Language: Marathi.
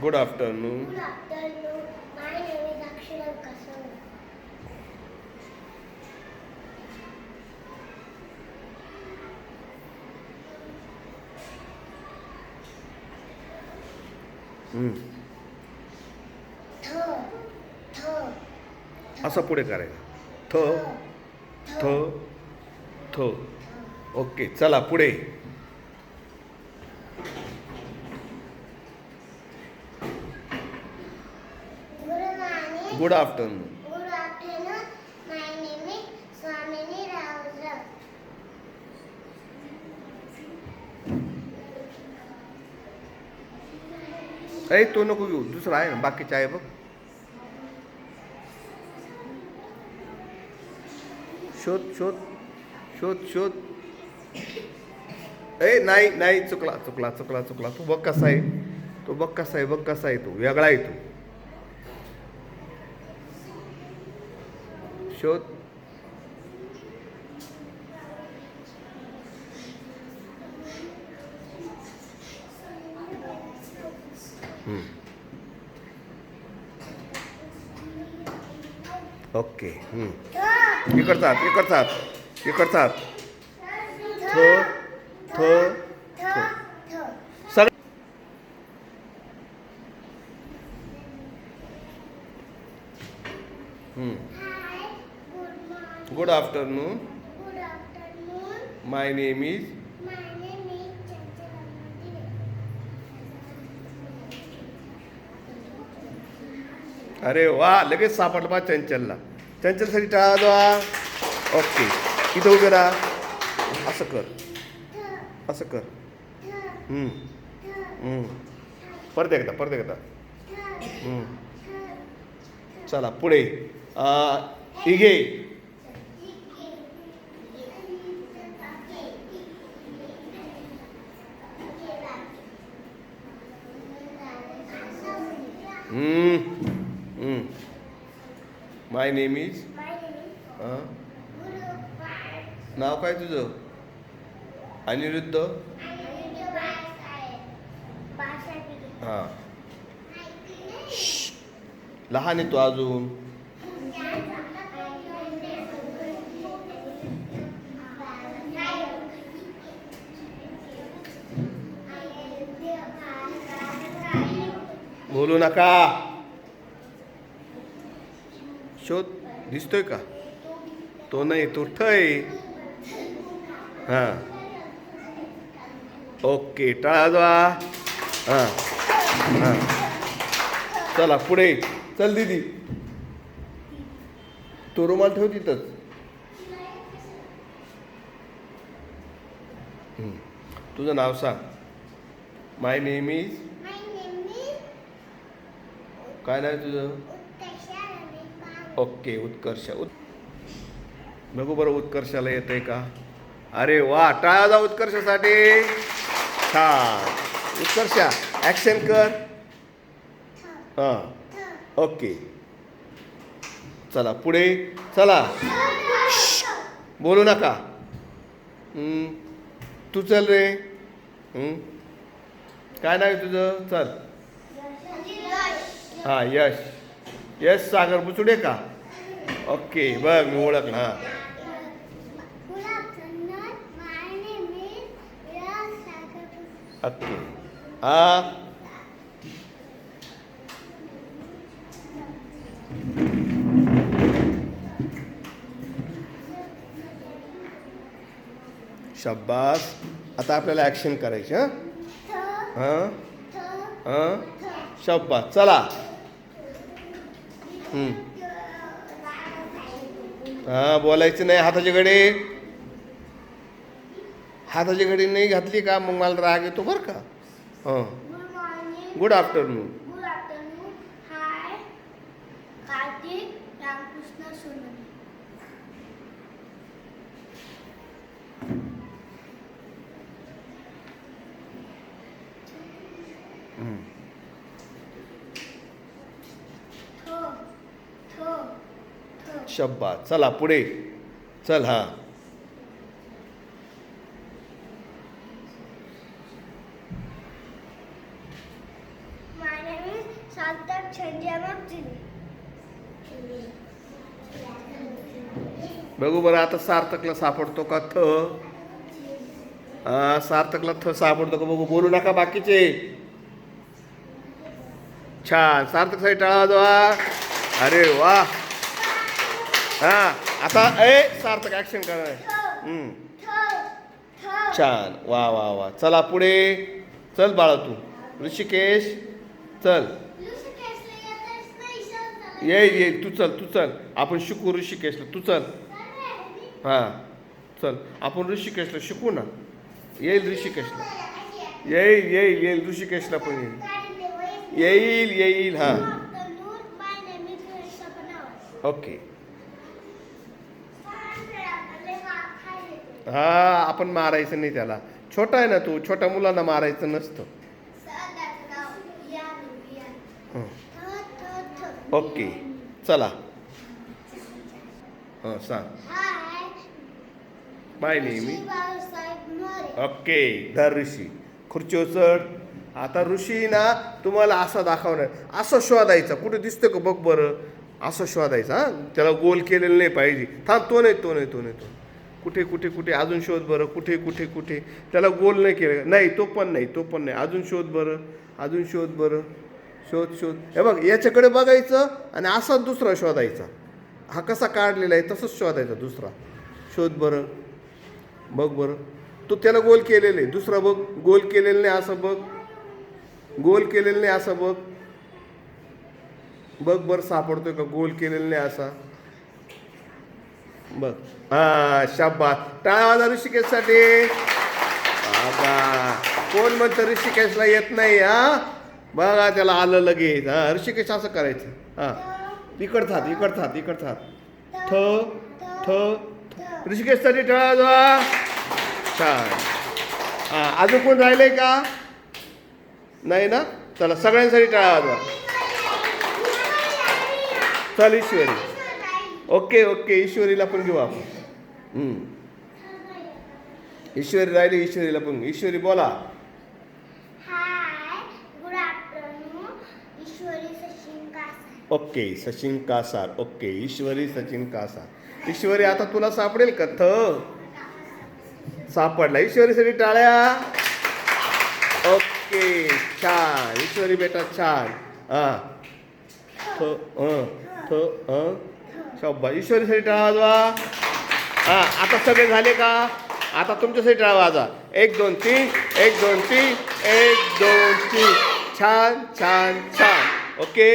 Good afternoon Good afternoon. My name is Akshara Kasur. थ थ असं पुढे करायचं थ थ हो. ओके चला पुढे. गुड आफ्टरनून अरे तो नको घेऊ. दुसरा आहे ना बाकीच आहे बघ. शोध शोध. शोध शोध. ए नाही नाही चुकला चुकला चुकला चुकला. तू बघ कसा आहे. तो बघ कसा आहे बघ कसा आहे तो. वेगळा आहे तो. शोध. ओके इकडचा इकडचा हे करतात. थ थ good afternoon my name is अरे वा लगेच सापडला बा चंचलला. चंचलसाठी टाळा द्वा. ओके इथं उभे राहा. असं कर. असं कर. हम्म. हम्म. परत एकदा परत एकदा. हम्म. चला पुढे. आ, इघे माय नेम इज नाव काय तुझं? अनिरुद्ध? हां. लहान आहे तो अजून. बोलू नका. शोध. दिसतोय का? तो नाही तो ठय. हां. ओके टाळा द्वा हां. हां. चला पुढे. चल दीदी. तो रुमाल ठेव तिथंच. तुझं नाव सांग. माय नेम इज काय नाव तुझं? ओके उत्कर्ष. उत् बघू बरं उत्कर्षाला येत आहे का? अरे वा टाळा जा उत्कर्षासाठी. छान. उत्कर्षा ॲक्शन कर. हां. ओके. चला पुढे. चला. बोलू नका. तू चल रे. काय नाव आहे तुझं? चल. हां यश. यश सागर बुचुडे का? ओके बघ मी ओळख हां. ओके हा? शब्बास आता आपल्याला ॲक्शन करायची हां? हां? हां? शब्बास चला. हां बोलायचं नाही हाताच्याकडे हाताची घडी नाही घातली का? मग मला राग येतो बरं का? हं. गुड आफ्टरनून शब्बा चला पुढे. चल हा. बघू बरं आता सार्थकला सापडतो का थ? सार्थकला थ सापडतो का बघू? बोलू नका बाकीचे. छान सार्थक सार्थकसाठी टाळा वाजवा. अरे वा. हा आता ए सार्थक ऍक्शन करणार छान वा वा वा. चला पुढे. चल बाळा तू. ऋषिकेश. चल. येईल येईल तू चल तू चल. आपण शिकू ऋषिकेशला. तू चल. हां चल. आपण ऋषिकेशला शिकू ना. येईल ऋषिकेशला. येईल येईल येईल ऋषिकेशला पण येईल. येईल येईल हां. ओके. हां आपण मारायचं नाही त्याला. छोटा आहे ना तू. छोट्या मुलांना मारायचं नसतं. ओके. चला. हां सांग. माय नेहमी. ओके. धर ऋषी. खुर्चीवर चढ आता ऋषी ना तुम्हाला असा दाखवणार. असं शोधायचा. कुठे दिसतं का? बघ बरं. असं शोधायचा हा. त्याला गोल केलेलं नाही पाहिजे. थांब तो नाही तो नाही तो नाही तो कुठे कुठे कुठे? अजून शोध बरं. कुठे कुठे कुठे? त्याला गोल नाही केलं. नाही तो पण नाही तो पण नाही. अजून शोध बरं. अजून शोध बरं. शोध शोध. हे बघ याच्याकडे बघायचं आणि असाच दुसरा शोधायचा. हा कसा काढलेला आहे तसंच शोधायचा दुसरा. शोध बरं. बघ बरं. तू त्याला गोल केलेलं आहे. दुसरा बघ. गोल केलेलं नाही असं बघ. गोल केलेलं नाही असं बघ. बघ बरं सापडतोय का? गोल केलेलं नाही असा. बघ. हा शाबा टाळा वाजा ऋषिकेशसाठी. कोण म्हणतं ऋषिकेशला येत नाही हा? बघा त्याला आलं लगेच. हा ऋषिकेश असं करायचं. हां. इकड थात इकड थात इकड थात थ थ ऋषिकेशसाठी टाळा वाजवा छान. हा अजून कोण राहिलंय का? नाही ना? चला सगळ्यांसाठी टाळा वाजवा चल ईश्वरी. ओके ओके ईश्वरीला पण घेऊ आपण. ईश्वरी राहिली ईश्वरीला पण ईश्वरी बोला hi good afternoon Ishwari Sachin Kasar okay Sachin Kasar. Okay Ishwari Sachin Kasar. Ishwari आता तुला सापडेल का? थ. सापडला. ईश्वरीसाठी टाळ्या. ओके छान. ईश्वरी बेटा छान. हा थ थ शब्बा. ईश्वरीसाठी टाळा वाजवा. हा आता सगळे झाले का? आता तुमच्यासाठी टाळा वाजा एक दोन तीन. एक दोन तीन. एक दोन तीन. छान छान छान. ओके?